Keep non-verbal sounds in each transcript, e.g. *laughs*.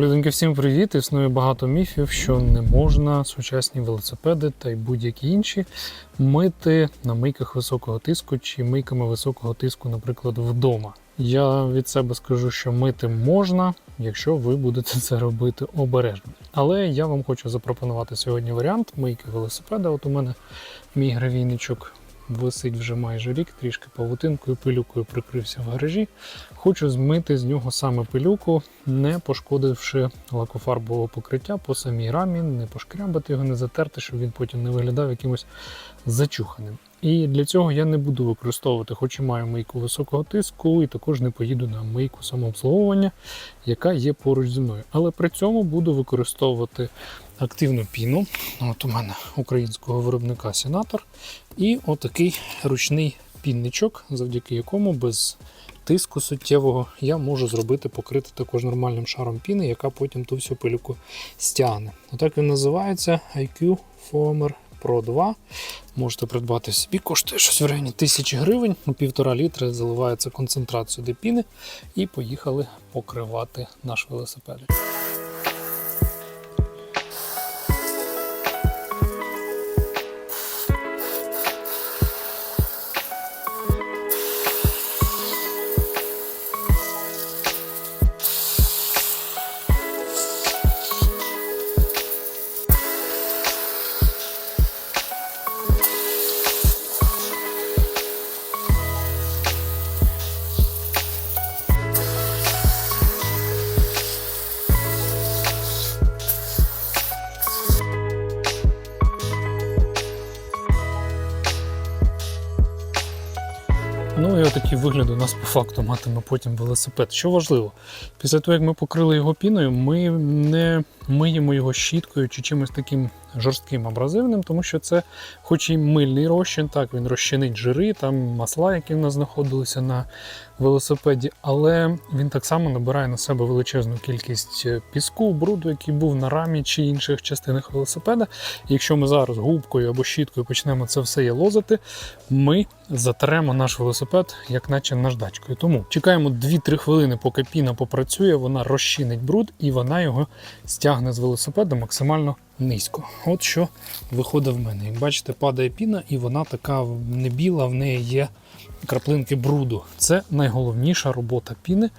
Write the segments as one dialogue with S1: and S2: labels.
S1: Людинки, всім привіт! Існує багато міфів, що не можна сучасні велосипеди та й будь-які інші мити на мийках високого тиску чи мийками високого тиску, наприклад, вдома. Я від себе скажу, що мити можна, якщо ви будете це робити обережно. Але я вам хочу запропонувати сьогодні варіант мийки велосипеда. От у мене мій гравійничок висить вже майже рік, трішки павутинкою, пилюкою прикрився в гаражі. Хочу змити з нього саме пилюку, не пошкодивши лакофарбового покриття по самій рамі, не пошкрябати його, не затерти, щоб він потім не виглядав якимось зачуханим. І для цього я не буду використовувати, хоч і маю мийку високого тиску, і також не поїду на мийку самообслуговування, яка є поруч зі мною. Але при цьому буду використовувати активну піну. От у мене українського виробника Сенатор. І отакий ручний пінничок, завдяки якому без тиску суттєвого я можу зробити, покрити також нормальним шаром піни, яка потім ту всю пилюку стягне. Отак він називається IQ Foamer Pro 2. Можете придбати собі, коштує щось в районі 1000 гривень, у півтора літри заливається концентрат сюди піни і поїхали покривати наш велосипед. І вигляд у нас по факту матиме потім велосипед. Що важливо, після того, як ми покрили його піною, ми не миємо його щіткою чи чимось таким жорстким абразивним, тому що це, хоч і мильний розчин, так він розчинить жири, там масла, які в нас знаходилися на велосипеді, але він так само набирає на себе величезну кількість е, піску, бруду, який був на рамі чи інших частинах велосипеда. І якщо ми зараз губкою або щіткою почнемо це все ялозити, ми затремо наш велосипед, як наче наждачкою. Тому чекаємо 2-3 хвилини, поки піна попрацює, вона розчинить бруд і вона його стягне з велосипеда максимально низько. От що виходить в мене. Як бачите, падає піна, і вона така не біла, в неї є краплинки бруду. Це найголовніша робота піни,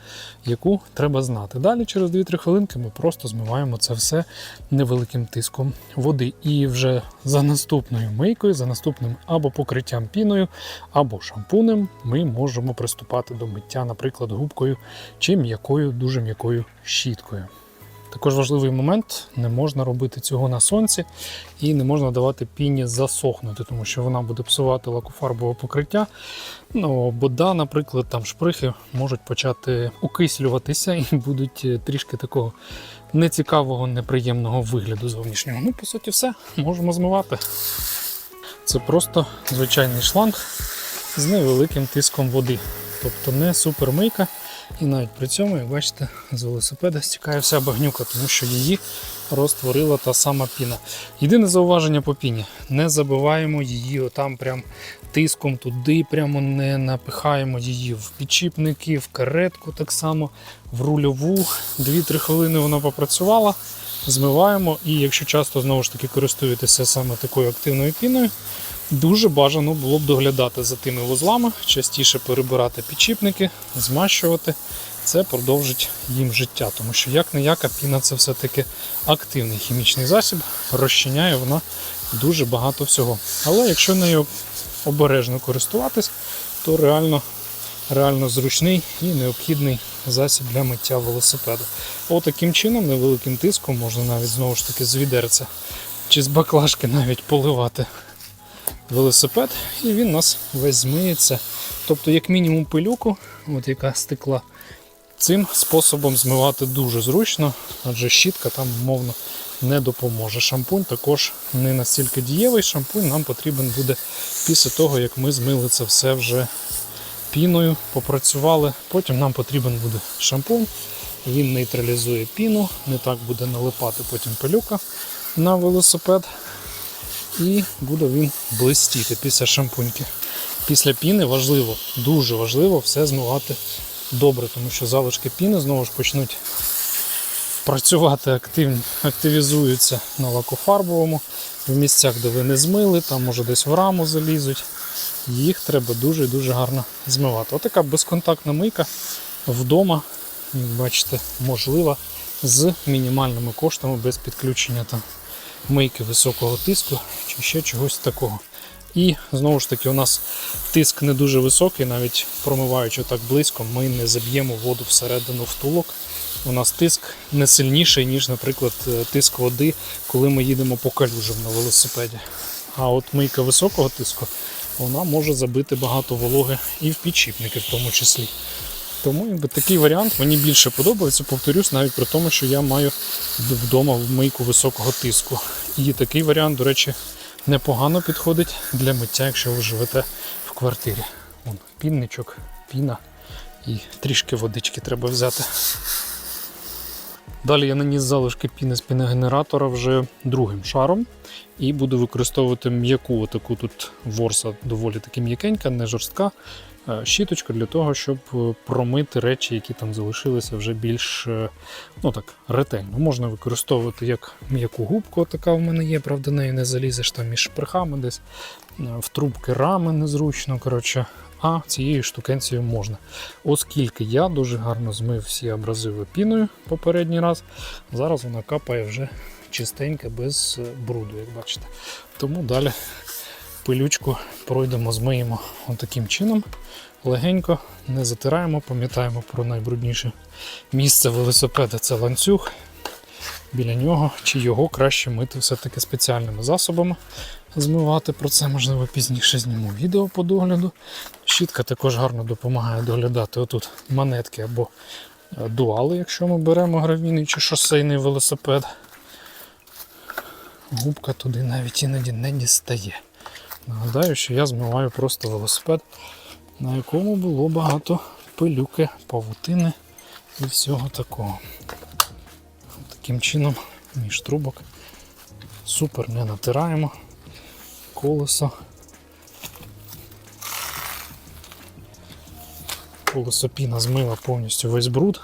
S1: яку треба знати. Далі, через 2-3 хвилинки, ми просто змиваємо це все невеликим тиском води. І вже за наступною мийкою, за наступним або покриттям піною, або шампунем, ми можемо приступати до миття, наприклад, губкою чи м'якою, дуже м'якою щіткою. Також важливий момент: не можна робити цього на сонці і не можна давати піні засохнути, тому що вона буде псувати лакофарбове покриття. Ну, вода, наприклад, там шприхи можуть почати окислюватися і будуть е, трішки такого нецікавого, неприємного вигляду зовнішнього. Ну, по суті, все, можемо змивати. Це просто звичайний шланг з невеликим тиском води. Тобто не супермийка. І навіть при цьому, як бачите, з велосипеда стікає вся багнюка, тому що її розтворила та сама піна. Єдине зауваження по піні: не забиваємо її отам прям тиском туди, прямо не напихаємо її в підчіпники, в каретку так само, в рульову. 2-3 хвилини вона попрацювала. Змиваємо, і якщо часто знову ж таки користуєтеся саме такою активною піною, Дуже бажано було б доглядати за тими вузлами, частіше перебирати підчіпники, змащувати. Це продовжить їм життя, тому що як не яка піна це все-таки активний хімічний засіб, розчиняє вона дуже багато всього. Але якщо нею обережно користуватись, то реально, реально зручний і необхідний засіб для миття велосипеду. Отаким чином, невеликим тиском, можна навіть знову ж таки з відерця чи з баклажки навіть поливати велосипед, і він у нас весь змиється. Тобто, як мінімум, пилюку, от яка стекла, цим способом змивати дуже зручно, адже щітка там, мовно, не допоможе. Шампунь також не настільки дієвий. Шампунь нам потрібен буде після того, як ми змили це все вже піною, попрацювали. Потім нам потрібен буде шампунь. Він нейтралізує піну, не так буде налипати потім пилюка на велосипед і буде він блистіти після шампуньки. Після піни важливо, дуже важливо все змивати добре, тому що залишки піни знову ж почнуть працювати активні, активізуються на лакофарбовому в місцях, де ви не змили, там може десь в раму залізуть. Їх треба дуже і дуже гарно змивати. Отака безконтактна мийка вдома, як бачите, можлива з мінімальними коштами без підключення там мийки високого тиску чи ще чогось такого. І знову ж таки, у нас тиск не дуже високий, навіть промиваючи так близько, ми не заб'ємо воду всередину втулок. У нас тиск не сильніший, ніж, наприклад, е, тиск води, коли ми їдемо по калюжам на велосипеді. А от мийка високого тиску вона може забити багато вологи і в підшипники в тому числі. Тому якби, такий варіант мені більше подобається, повторюсь, навіть при тому, що я маю вдома мийку високого тиску. І такий варіант, до речі, непогано підходить для миття, якщо ви живете в квартирі. Вон, пінничок, піна і трішки водички треба взяти. Далі я наніс залишки піни з піногенератора вже другим шаром і буду використовувати м'яку отаку тут ворса доволі таки м'якенька, не жорстка. е, Щіточка для того, щоб е, промити речі, які там залишилися вже більш е, ну так, ретельно. Можна використовувати як м'яку губку, така в мене є, правда, нею не залізеш там між шприхами десь, в трубки рами незручно. коротше. А цією штукенцією можна. Оскільки я дуже гарно змив всі абразиви піною попередній раз, зараз вона капає вже чистенька, без е, бруду, як бачите. Тому далі пилючку пройдемо, змиємо таким чином. Легенько не затираємо, пам'ятаємо про найбрудніше місце велосипеда це ланцюг. Біля нього чи його краще мити все-таки спеціальними засобами. Змивати про це, можливо, пізніше зніму відео по догляду. Щітка також гарно допомагає доглядати отут монетки або е, дуали, якщо ми беремо гравійний чи шосейний велосипед. Губка туди навіть іноді не дістає. Нагадаю, що я змиваю просто велосипед, на якому було багато пилюки, павутини і всього такого. Таким чином, між трубок супер не натираємо колесо. Колесо піна змила повністю весь бруд.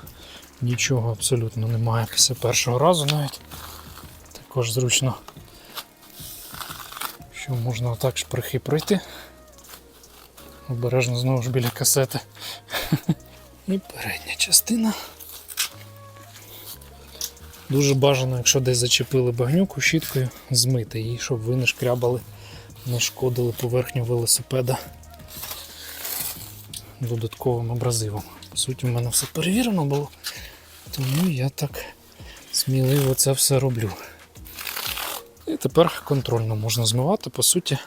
S1: Нічого абсолютно немає після першого разу навіть. Також зручно, що можна отак шприхи пройти. Обережно знову ж біля касети. І передня частина. Дуже бажано, якщо десь зачепили багнюку щіткою, змити її, щоб ви не шкрябали, не шкодили поверхню велосипеда додатковим абразивом. По суті, в мене все перевірено було, тому я так сміливо це все роблю. І тепер контрольно можна змивати. По суті,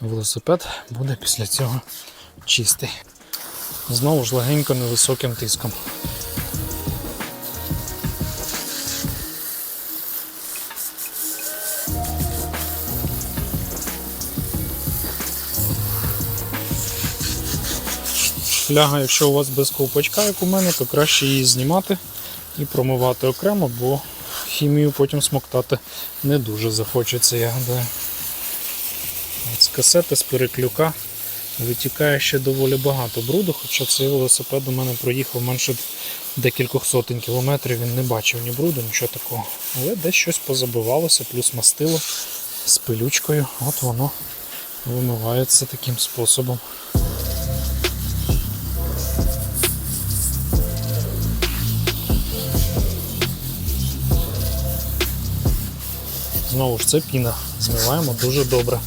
S1: велосипед буде після цього чистий. Знову ж легенько невисоким тиском. Фляга, якщо у вас без ковпачка, як у мене, то краще її знімати і промивати окремо, бо хімію потім смоктати не дуже захочеться, я гадаю. З касети, з переклюка витікає ще доволі багато бруду, хоча цей велосипед у мене проїхав менше декількох сотень кілометрів, він не бачив ні бруду, нічого такого. Але десь щось позабивалося, плюс мастило з пилючкою, от воно вимивається таким способом. Знову ж це піна. Змиваємо дуже добре.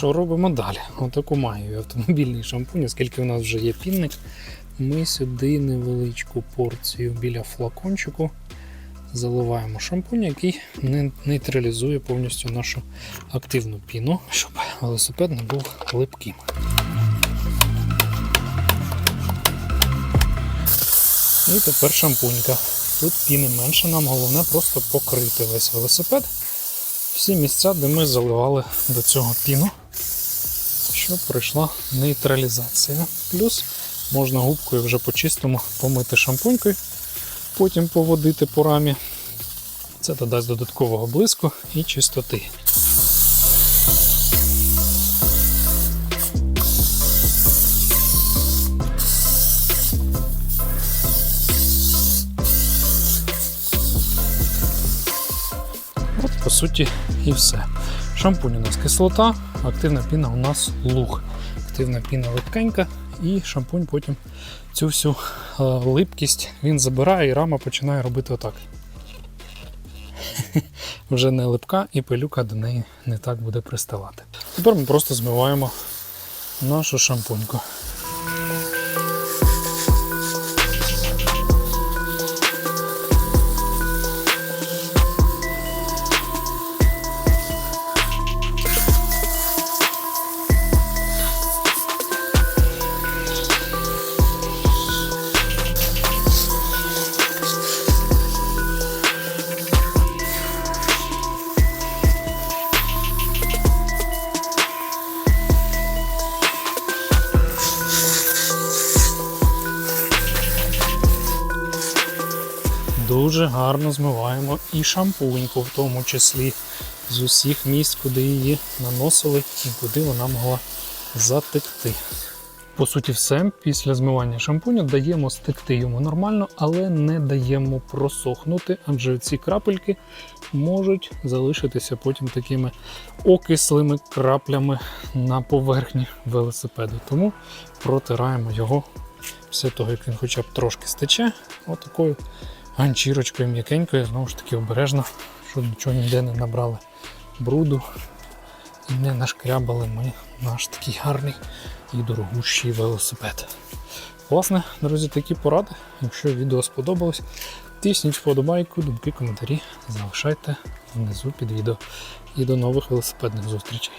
S1: Що робимо далі? Отаку маю автомобільний шампунь, оскільки у нас вже є пінник. Ми сюди невеличку порцію біля флакончику заливаємо шампунь, який не- нейтралізує повністю нашу активну піну, щоб велосипед не був липким. І тепер шампунька. Тут піни менше, нам головне просто покрити весь велосипед. Всі місця, де ми заливали до цього піну, щоб пройшла нейтралізація. Плюс можна губкою вже по-чистому помити шампунькою, потім поводити по рамі. Це додасть додаткового блиску і чистоти. От, по суті, і все. Шампунь у нас кислота, активна піна у нас луг. Активна піна липкенька, і шампунь потім цю всю е, липкість він забирає і рама починає робити отак. *laughs* Вже не липка і пилюка до неї не так буде приставати. Тепер ми просто змиваємо нашу шампуньку. Дуже гарно змиваємо і шампуньку, в тому числі з усіх місць, куди її наносили і куди вона могла затекти. По суті, все після змивання шампуня даємо стекти йому нормально, але не даємо просохнути, адже ці крапельки можуть залишитися потім такими окислими краплями на поверхні велосипеду. Тому протираємо його після того, як він хоча б трошки стече, отакою ганчірочкою м'якенькою, знову ж таки обережно, щоб нічого ніде не набрали бруду і не нашкрябали ми наш такий гарний і дорогущий велосипед. Власне, друзі, такі поради. Якщо відео сподобалось, тисніть вподобайку, думки, коментарі залишайте внизу під відео. І до нових велосипедних зустрічей.